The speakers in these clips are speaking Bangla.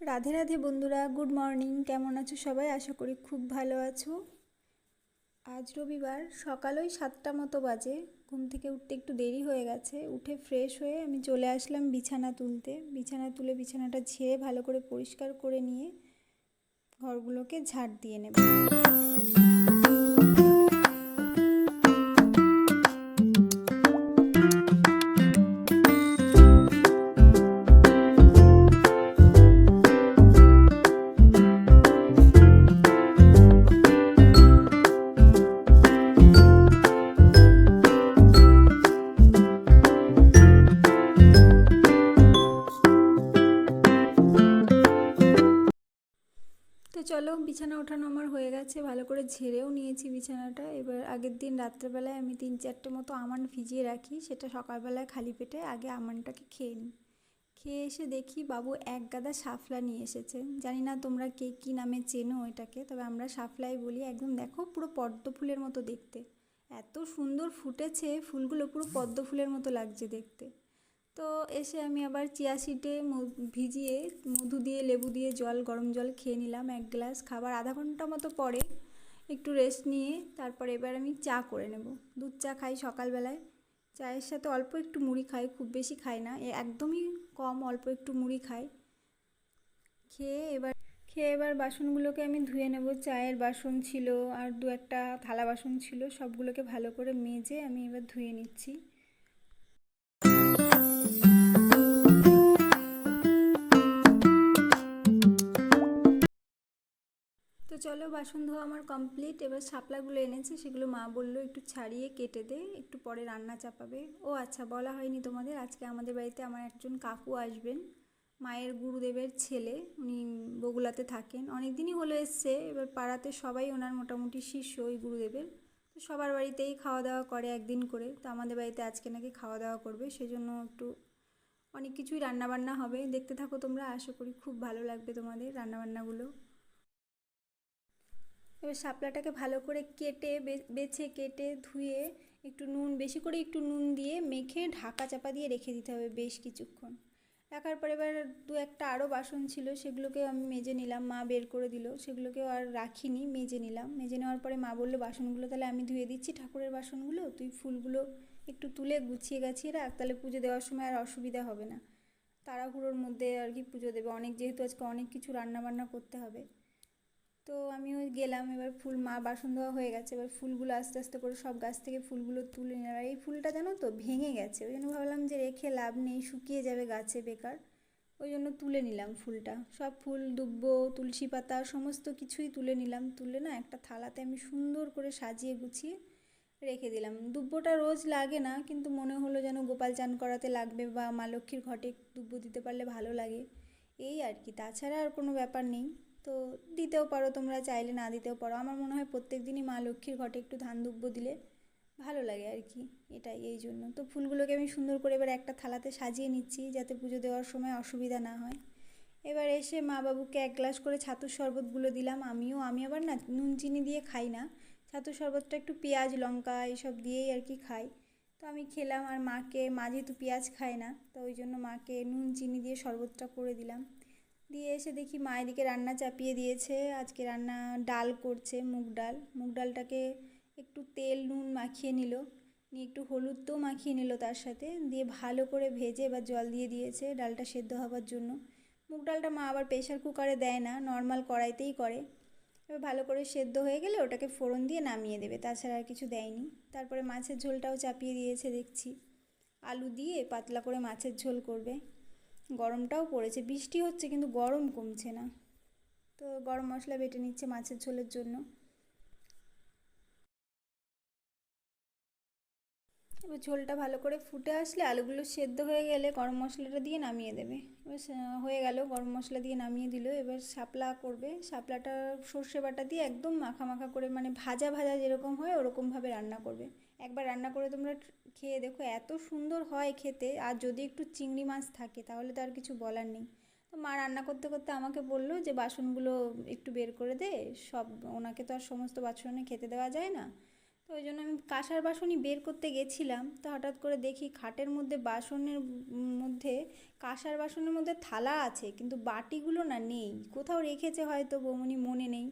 রাধে রাধে বন্ধুরা, গুড মর্নিং। কেমন আছো সবাই? আশা করি খুব ভালো আছো। আজ রবিবার, সকালই সাতটা মতো বাজে। ঘুম থেকে উঠতে একটু দেরি হয়ে গেছে। উঠে ফ্রেশ হয়ে আমি চলে আসলাম বিছানা তুলতে। বিছানা তুলে বিছানাটা ঝেড়ে ভালো করে পরিষ্কার করে নিয়ে ঘরগুলোকে ঝাড় দিয়ে নেব। চলো, বিছানা ওঠানো আমার হয়ে গেছে। ভালো করে ঝেড়েও নিয়েছি বিছানাটা। এবার আগের দিন রাত্রেবেলায় আমি তিন চারটে মতো আমান ভিজিয়ে রাখি। সেটা সকালবেলায় খালি পেটে আগে আমানটাকে খেয়ে নিই। খেয়ে এসে দেখি বাবু এক গাদা শাফলা নিয়ে এসেছে। জানি না তোমরা কে কী নামে চেনো এটাকে, তবে আমরা শাফলাই বলি। একদম দেখো পুরো পদ্ম ফুলের মতো দেখতে। এত সুন্দর ফুটেছে, ফুলগুলো পুরো পদ্ম ফুলের মতো লাগছে দেখতে। তো এসে আমি আবার চিয়া সিডে ভিজিয়ে মধু দিয়ে লেবু দিয়ে জল, গরম জল খেয়ে নিলাম এক গ্লাস খাবার আধা ঘণ্টা মতো পরে একটু রেস্ট নিয়ে তারপর এবার আমি চা করে নেব। দুধ চা খাই সকালবেলায়। চায়ের সাথে অল্প একটু মুড়ি খাই, খুব বেশি খাই না একদমই কম অল্প একটু মুড়ি খাই। খেয়ে এবার খেয়ে এবার বাসনগুলোকে আমি ধুয়ে নেব। চায়ের বাসন ছিল আর দু একটা থালা বাসন ছিল, সবগুলোকে ভালো করে মেজে আমি এবার ধুয়ে নিচ্ছি। তো চলো বাসন ধোয়া আমার কমপ্লিট এবার শাপলাগুলো এনেছি, সেগুলো মা বলল একটু ছাড়িয়ে কেটে দে, একটু পরে রান্না চাপাবে। ও আচ্ছা বলা হয়নি তোমাদের, আজকে আমাদের বাড়িতে আমার একজন কাকু আসবেন, মায়ের গুরুদেবের ছেলে, উনি বগুলাতে থাকেন। অনেক দিনই হলো এসছে, এবার পাড়াতে সবাই ওনার মোটামুটি শিষ্য ওই গুরুদেবের। তো সবার বাড়িতেই খাওয়া দাওয়া করে একদিন করে, তো আমাদের বাড়িতে আজকে নাকি খাওয়া দাওয়া করবে, সেজন্য একটু অনেক কিছুই রান্নাবান্না হবে। দেখতে থাকো তোমরা, আশা করি খুব ভালো লাগবে তোমাদের রান্নাবান্নাগুলো। এবার শাপলাটাকে ভালো করে কেটে বেছে কেটে ধুয়ে একটু নুন, বেশি করে একটু নুন দিয়ে মেখে ঢাকা চাপা দিয়ে রেখে দিতে হবে বেশ কিছুক্ষণ। রাখার পর এবার দু একটা আরও বাসন ছিল সেগুলোকে আমি মেজে নিলাম, মা বের করে দিল। সেগুলোকে আর রাখিনি, মেজে নিলাম। মেজে নেওয়ার পরে মা বলল, বাসনগুলো তাহলে আমি ধুয়ে দিচ্ছি, ঠাকুরের বাসনগুলো। তুই ফুলগুলো একটু তুলে গুছিয়ে গাছিয়ে রাখ, তাহলে পুজো দেওয়ার সময় আর অসুবিধা হবে না। তাড়াহুড়োর মধ্যে আর কি পুজো দেবে। অনেক, যেহেতু আজকে অনেক কিছু রান্নাবান্না করতে হবে। তো আমি ওই গেলাম, এবার ফুল মা বাসন ধোয়া হয়ে গেছে, এবার ফুলগুলো আস্তে আস্তে করে সব গাছ থেকে ফুলগুলো তুলে নিলাম। এই ফুলটা জানো তো ভেঙে গেছে, ওই জন্য ভাবলাম যে রেখে লাভ নেই, শুকিয়ে যাবে গাছে বেকার। ওই জন্য তুলে নিলাম ফুলটা। সব ফুল দুব্ব, তুলসী পাতা, সমস্ত কিছুই তুলে নিলাম। তুলে না একটা থালাতে আমি সুন্দর করে সাজিয়ে গুছিয়ে রেখে দিলাম। দুব্বটা রোজ লাগে না, কিন্তু মনে হলো যেন গোপাল চান করাতে লাগবে বা মা লক্ষ্মীর ঘটে দুব্ব দিতে পারলে ভালো লাগে। এই আর কি, তাছাড়া আর কোনো ব্যাপার নেই। তো দিতেও পারো, তোমরা চাইলে না দিতেও পারো। আমার মনে হয় প্রত্যেক দিনই মা লক্ষ্মীর ঘটে একটু ধান দুব্ব দিলে ভালো লাগে আর কি, এটাই এই জন্য। তো ফুলগুলোকে আমি সুন্দর করে এবার একটা থালাতে সাজিয়ে নিচ্ছি, যাতে পুজো দেওয়ার সময় অসুবিধা না হয়। এবার এসে মা বাবুকে এক গ্লাস করে ছাতুর শরবতগুলো দিলাম আমিও। আমি আবার না নুন চিনি দিয়ে খাই না, ছাতুর শরবতটা একটু পেঁয়াজ, লঙ্কা এসব দিয়েই আর কি খাই। তো আমি খেলাম আর মাকে, মা যেহেতু পেঁয়াজ খায় না, তো ওই জন্য মাকে নুন চিনি দিয়ে শরবতটা করে দিলাম। দিয়ে এসে দেখি মা এদিকে রান্না চাপিয়ে দিয়েছে। আজকে রান্না ডাল করছে, মুগ ডাল। মুগ ডালটাকে একটু তেল, নুন মাখিয়ে নিল। নিয়ে একটু হলুদ তো মাখিয়ে নিল তার সাথে। দিয়ে ভালো করে ভেজে এবার জল দিয়ে দিয়েছে ডালটা সেদ্ধ হবার জন্য। মুগ ডালটা মা আবার প্রেশার কুকারে দেয় না নর্মাল কড়াইতেই করে। এবার ভালো করে সেদ্ধ হয়ে গেলে ওটাকে ফোড়ন দিয়ে নামিয়ে দেবে, তাছাড়া আর কিছু দেয়নি। তারপরে মাছের ঝোলটাও চাপিয়ে দিয়েছে দেখছি। আলু দিয়ে পাতলা করে মাছের ঝোল করবে। গরমটাও পড়েছে, বৃষ্টি হচ্ছে কিন্তু গরম কমছে না। তো গরম মশলা বেটে নিচ্ছে মাছের ঝোলের জন্য। এবার ঝোলটা ভালো করে ফুটে আসলে আলুগুলো সেদ্ধ হয়ে গেলে গরম মশলাটা দিয়ে নামিয়ে দেবে। এবার হয়ে গেল, গরম মশলা দিয়ে নামিয়ে দিল। এবার শাপলা করবে। শাপলাটা সর্ষে বাটা দিয়ে একদম মাখা মাখা করে মানে ভাজা ভাজা যেরকম হয় ওরকমভাবে রান্না করবে। একবার রান্না করে তোমরা খেয়ে দেখো, এত সুন্দর হয় খেতে। আর যদি একটু চিংড়ি মাছ থাকে, তাহলে তো আর কিছু বলার নেই। তো মা রান্না করতে করতে আমাকে বলল যে, বাসনগুলো একটু বের করে দে, সব, ওনাকে তো আর সমস্ত বাসনে খেতে দেওয়া যায় না। তো ওই জন্য আমি কাঁসার বাসনই বের করতে গেছিলাম। তো হঠাৎ করে দেখি খাটের মধ্যে বাসনের মধ্যে, কাঁসার বাসনের মধ্যে থালা আছে, কিন্তু বাটিগুলো না নেই। কোথাও রেখেছে হয়তো বৌমনি, মনে নেই।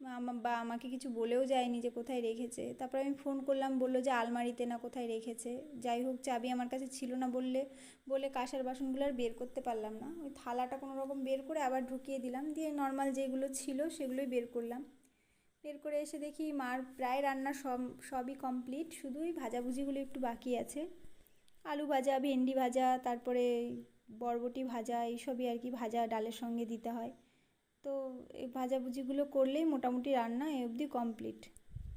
বা আমাকে কিছু বলেও যায়নি যে কোথায় রেখেছে। তারপর আমি ফোন করলাম, বলল যে আলমারিতে না কোথায় রেখেছে। যাই হোক, চাবি আমার কাছে ছিল না বললে, বলে কাঁসার বাসনগুলো আর বের করতে পারলাম না। ওই থালাটা কোনো রকম বের করে আবার ঢুকিয়ে দিলাম, দিয়ে নর্মাল যেগুলো ছিল সেগুলোই বের করলাম। বের করে এসে দেখি মার প্রায় রান্না সব, সবই কমপ্লিট শুধুই ভাজাভুজিগুলো একটু বাকি আছে। আলু ভাজা, ভেন্ডি ভাজা, তারপরে বরবটি ভাজা, এইসবই আর কি ভাজা ডালের সঙ্গে দিতে হয়। তো এই ভাজাভুজিগুলো করলেই মোটামুটি রান্না এ অবধি কমপ্লিট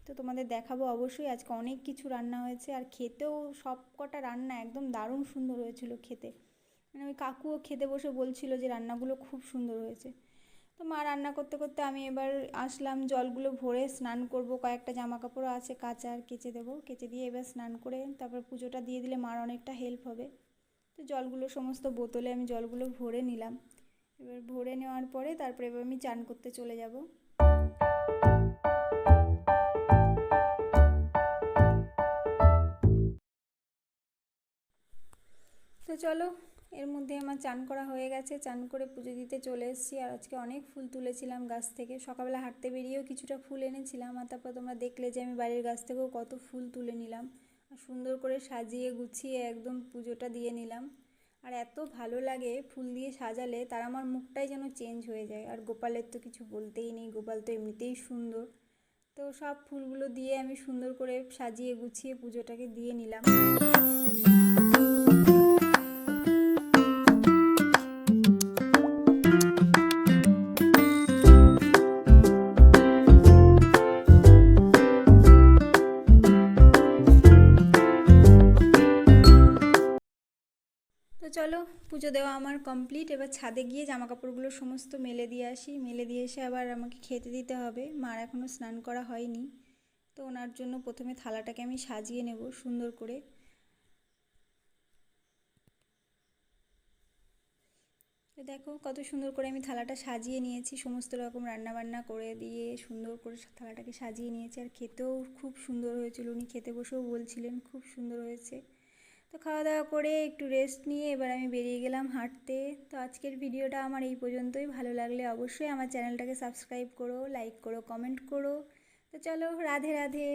তো তোমাদের দেখাবো অবশ্যই, আজকে অনেক কিছু রান্না হয়েছে আর খেতেও সব কটা রান্না একদম দারুণ সুন্দর হয়েছিল খেতে। মানে ওই কাকুও খেতে বসে বলছিল যে রান্নাগুলো খুব সুন্দর হয়েছে। তো মা রান্না করতে করতে আমি এবার আসলাম, জলগুলো ভরে স্নান করব, কয়েকটা জামা কাপড়ও আছে কাচার কেচে দেবো। কেচে দিয়ে এবার স্নান করে তারপর পুজোটা দিয়ে দিলে মার অনেকটা হেল্প হবে। তো জলগুলো সমস্ত বোতলে আমি জলগুলো ভরে নিলাম। এবার ভরে নেওয়ার পরে তারপরে এবার আমি চান করতে চলে যাব। তো চলো, এর মধ্যে আমার চান করা হয়ে গেছে। চান করে পুজো দিতে চলে এসেছি আর আজকে অনেক ফুল তুলেছিলাম গাছ থেকে। সকালবেলা হাঁটতে বেরিয়েও কিছুটা ফুল এনেছিলাম। আর তারপর তোমরা দেখলে যে আমি বাড়ির গাছ থেকেও কত ফুল তুলে নিলাম। সুন্দর করে সাজিয়ে গুছিয়ে একদম পুজোটা দিয়ে নিলাম। আর এত ভালো লাগে ফুল দিয়ে সাজালে, তার আমার মুখটাই যেন চেঞ্জ হয়ে যায়। আর গোপালের তো কিছু বলতেই নেই, গোপাল তো এমনিতেই সুন্দর। তো সব ফুলগুলো দিয়ে আমি সুন্দর করে সাজিয়ে গুছিয়ে পুজোটাকে দিয়ে নিলাম। চলো, পুজো দেওয়া আমার কমপ্লিট এবার ছাদে গিয়ে জামা কাপড়গুলো সমস্ত মেলে দিয়ে আসি। মেলে দিয়ে এসে আবার আমাকে খেতে দিতে হবে। মার এখনও স্নান করা হয়নি। তো ওনার জন্য প্রথমে থালাটাকে আমি সাজিয়ে নেব সুন্দর করে। দেখো, কত সুন্দর করে আমি থালাটা সাজিয়ে নিয়েছি। সমস্ত রকম রান্না বান্না করে দিয়ে সুন্দর করে থালাটাকে সাজিয়ে নিয়েছি। আর খেতেও খুব সুন্দর হয়েছিল। উনি খেতে বসেও বলছিলেন, খুব সুন্দর হয়েছে। তো খাওয়া দাওয়া করে একটু রেস্ট নিয়ে এবার আমি বেরিয়ে গেলাম হাঁটতে। তো আজকের ভিডিওটা আমার এই পর্যন্তই। ভালো লাগলে অবশ্যই আমার চ্যানেলটাকে সাবস্ক্রাইব করো লাইক করো কমেন্ট করো। তো চলো, রাধে রাধে।